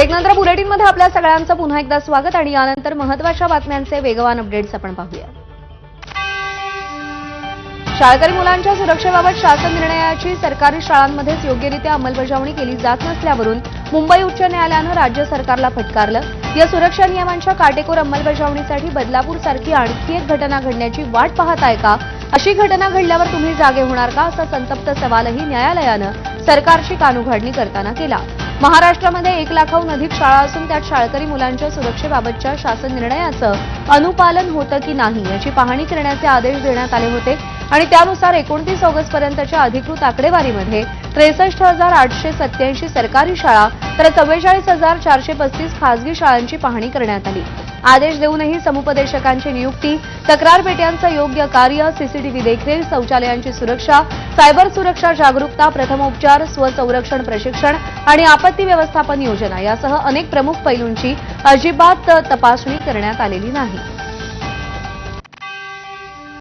ब्रेकनंतर बुलेटिनमध्ये आपल्या सगळ्यांचं पुन्हा एकदा स्वागत आणि यानंतर महत्त्वाच्या बातम्यांचे वेगवान अपडेट्स आपण पाहूया. शाळकरी मुलांच्या सुरक्षेबाबत शासन निर्णयाची सरकारी शाळांमध्येच योग्यरित्या अंमलबजावणी केली जात नसल्यावरून मुंबई उच्च न्यायालयानं राज्य सरकारला फटकारलं. या सुरक्षा नियमांच्या काटेकोर अंमलबजावणीसाठी बदलापूरसारखी आणखी एक घटना घडण्याची वाट पाहताय का? अशी घटना घडल्यावर तुम्ही जागे होणार का? असा संतप्त सवालही न्यायालयानं सरकारची कानउघाडणी करताना केला. महाराष्ट्रामध्ये एक लाखाहून अधिक शाळा असून त्यात शाळकरी मुलांच्या सुरक्षेबाबतच्या शासन निर्णयाचं अनुपालन होतं की नाही याची पाहणी करण्याचे आदेश देण्यात आले होते आणि त्यानुसार एकोणतीस ऑगस्टपर्यंतच्या अधिकृत आकडेवारीमध्ये त्रेसष्ट हजार आठशे सत्याऐंशी सरकारी शाळा तर चव्वेचाळीस हजार चारशे पस्तीस खासगी शाळांची पाहणी करण्यात आली. आदेश देऊनही समुपदेशकांची नियुक्ती तक्रार पेट्यांचं योग्य कार्य सीसीटीव्ही देखरेख शौचालयांची सुरक्षा सायबर सुरक्षा जागरूकता प्रथमोपचार स्वसंरक्षण प्रशिक्षण आणि आपत्ती व्यवस्थापन योजना यासह अनेक प्रमुख पैलूंची अजिबात तपासणी करण्यात आलेली नाही.